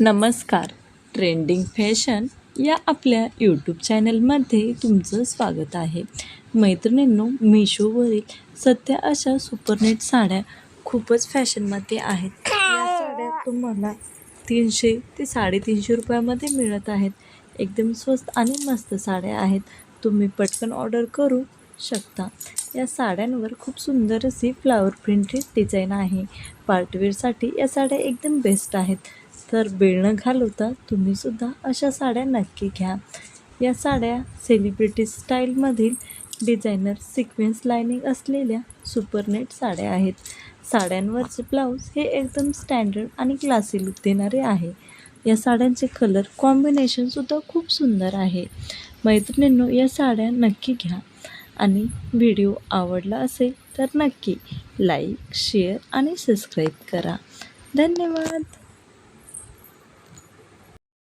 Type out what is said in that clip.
नमस्कार. Trending fashion या आपल्या यूट्यूब चॅनलमध्ये तुमचं स्वागत आहे. मैत्रिणींनो मिशोवरील सध्या अशा सुपरनेट साड्या खूपच फॅशनमध्ये आहेत. या साड्या तुम्हाला तीनशे ते साडेतीनशे रुपयामध्ये मिळत आहेत. एकदम स्वस्त आणि मस्त साड्या आहेत. तुम्ही पटकन ऑर्डर करू शकता. या साड्यांवर खूप सुंदर अशी फ्लावर प्रिंटेड डिझाईन आहे. पार्टवेअरसाठी या साड्या एकदम बेस्ट आहेत. तर वेळ न घालवता तुम्हीसुद्धा अशा साड्या नक्की घ्या. या साड्या सेलिब्रिटी स्टाईलमधील डिझायनर सिक्वेन्स लायनिंग असलेल्या सुपरनेट साड्या आहेत. साड्यांवरचे ब्लाऊज हे एकदम स्टँडर्ड आणि क्लासी लुक देणारे आहे. या साड्यांचे कलर कॉम्बिनेशनसुद्धा खूप सुंदर आहे. मैत्रिणींनो या साड्या नक्की घ्या. आणि व्हिडिओ आवडला असेल तर नक्की लाईक शेअर आणि सबस्क्राईब करा. धन्यवाद!